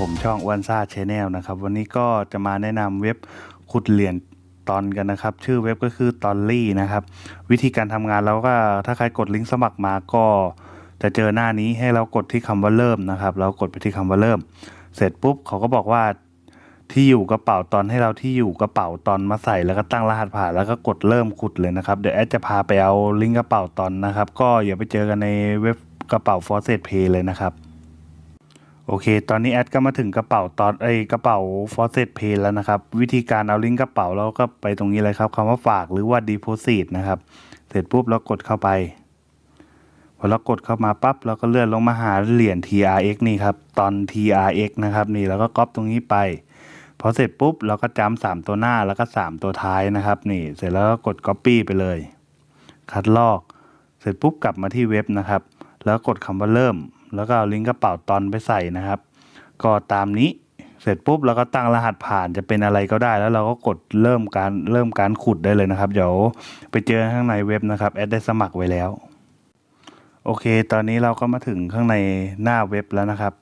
ผมช่องวันซ่าชแนลนะครับ วันนี้ก็จะมาแนะนำเว็บขุดเหรียญตอนกันนะครับ ชื่อเว็บก็คือตอนลี่นะครับ วิธีการทำงานเราก็ถ้าใครกดลิงก์สมัครมาก็จะเจอหน้านี้ให้เรากดที่คำว่าเริ่มนะครับ เรากดไปที่คำว่าเริ่ม เสร็จปุ๊บเขาก็บอกว่าที่อยู่กระเป๋าตอนให้เราที่อยู่กระเป๋าตอนมาใส่แล้วก็ตั้งรหัสผ่านแล้วก็กดเริ่มขุดเลยนะครับเดี๋ยวแอดจะพาไปเอาลิงก์กระเป๋าตอนนะครับ ก็อย่าไปเจอกันในเว็บกระเป๋า f o r c e t Pay เลยนะครับ โอเค ตอนนี้แอดก็มาถึงกระเป๋าตอนไอกระเป๋า f o r c e t Pay แล้วนะครับ วิธีการเอาลิงก์กระเป๋าเราก็ไปตรงนี้เลยครับคำว่าฝากหรือว่า Deposit นะครับ เสร็จปุ๊บเรากดเข้าไป พอเรากดเข้ามาปั๊บเราก็เลื่อนลงมาหาเหรียญ TRX นี่ครับ ตอน TRX นะครับนี่แล้วก็ก๊อปตรงนี้ไป พอเสร็จปุ๊บเราก็จำสามตัวหน้าแล้วก็สามตัวท้ายนะครับนี่ เสร็จแล้วก็กด Copy ไปเลย คัดลอก เสร็จปุ๊บกลับมาที่เว็บนะครับ แล้วกดคำว่าเริ่ม แล้วก็เอาลิงก์กระเป๋าตอนไปใส่นะครับ ก็ตามนี้เสร็จปุ๊บเราก็ตั้งรหัสผ่านจะเป็นอะไรก็ได้ แล้วเราก็กดเริ่มการเริ่มการขุดได้เลยนะครับ เดี๋ยวไปเจอข้างในเว็บนะครับแอดได้สมัครไว้แล้ว โอเค ตอนนี้เราก็มาถึงข้างในหน้าเว็บแล้วนะครับ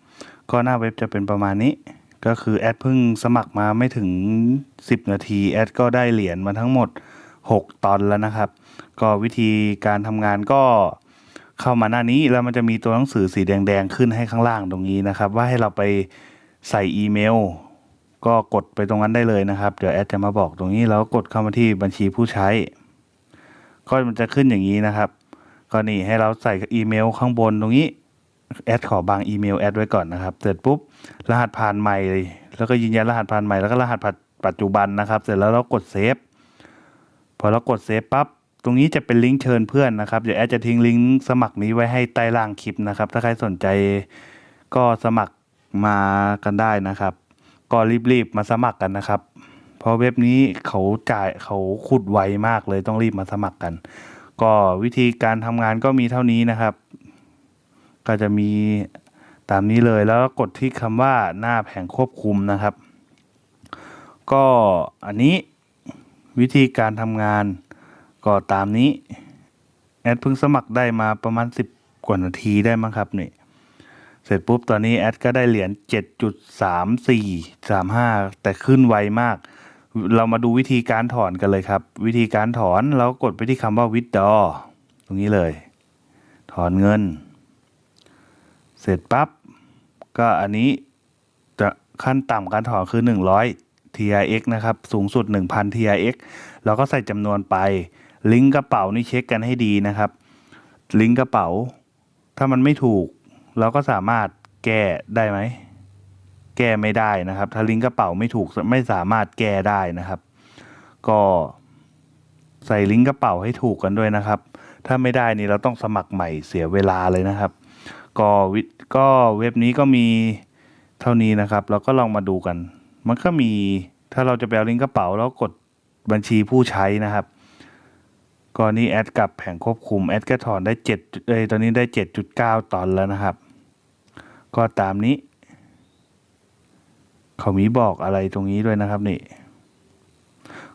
ก็หน้าเว็บจะเป็นประมาณนี้ ก็คือแอดเพิ่งสมัครมาไม่ถึง 10 นาทีแอดก็ได้เหรียญมาทั้งหมด 6 ตอนแล้วนะครับ ก็วิธีการทำงานก็ เข้ามาหน้านี้แล้วมันจะมีตัวหนังสือสีแดงๆขึ้นให้ข้างล่างตรงนี้นะครับ ว่าให้เราไปใส่อีเมล ก็กดไปตรงนั้นได้เลยนะครับ เดี๋ยวแอดจะมาบอกตรงนี้แล้วกดเข้ามาที่บัญชีผู้ใช้ ก็มันจะขึ้นอย่างนี้นะครับก็นี่ให้เราใส่อีเมลข้างบนตรงนี้แอดขอบางอีเมลแอดไว้ก่อนนะครับเสร็จปุ๊บรหัสผ่านใหม่แล้วก็ยืนยันรหัสผ่านใหม่แล้วก็รหัสปัจจุบันนะครับ เสร็จแล้วเรากดเซฟพอเรากดเซฟปั๊บ ตรงนี้จะเป็นลิงก์เชิญเพื่อนนะครับ เดี๋ยวแอดจะทิ้งลิงก์สมัครนี้ไว้ให้ใต้ล่างคลิปนะครับ ถ้าใครสนใจก็สมัครมากันได้นะครับ ก็รีบๆมาสมัครกันนะครับ เพราะเว็บนี้เขาจ่ายเขาขุดไวมากเลยต้องรีบมาสมัครกัน ก็วิธีการทำงานก็มีเท่านี้นะครับ ก็จะมีตามนี้เลยแล้วก็กดที่คำว่าหน้าแผงควบคุมนะครับ ก็อันนี้วิธีการทำงาน ก็ตามนี้ แอดเพิ่งสมัครได้มาประมาณ 10 กว่านาทีได้มั้งครับนี่ เสร็จปุ๊บตอนนี้แอดก็ได้เหรียญ7.3435 แต่ขึ้นไวมาก เรามาดูวิธีการถอนกันเลยครับ วิธีการถอนเรากดไปที่คำว่า withdraw ตรงนี้เลย ถอนเงิน เสร็จปั๊บก็อันนี้จะขั้นต่ำการถอนคือ 100 TRX นะครับ สูงสุด 1,000 TRX เราก็ใส่จำนวนไป ลิงก์กระเป๋านี่เช็คกันให้ดีนะครับ ลิงก์กระเป๋า ถ้ามันไม่ถูก เราก็สามารถแก้ได้ไหม แก้ไม่ได้นะครับ ถ้าลิงก์กระเป๋าไม่ถูกไม่สามารถแก้ได้นะครับ ก็ใส่ลิงก์กระเป๋าให้ถูกกันด้วยนะครับ ถ้าไม่ได้นี่เราต้องสมัครใหม่เสียเวลาเลยนะครับ ก็วิก็เว็บนี้ก็มีเท่านี้นะครับ เราก็ลองมาดูกัน มันก็มีถ้าเราจะไปเอาลิงก์กระเป๋าแล้วกดบัญชีผู้ใช้นะครับ ก็นี่แอดกับแผงควบคุมแอดก็ถอนได้เจ็ดเอ้ยตอนนี้ได้เจ็ดจุดเก้าตอนแล้วนะครับ ก็ตามนี้ เขามีบอกอะไรตรงนี้ด้วยนะครับนี่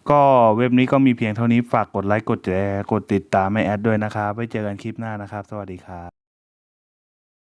ก็เว็บนี้ก็มีเพียงเท่านี้ฝากกดไลค์กดแชร์กดติดตามให้แอดด้วยนะครับไว้เจอกันคลิปหน้านะครับ สวัสดีครับ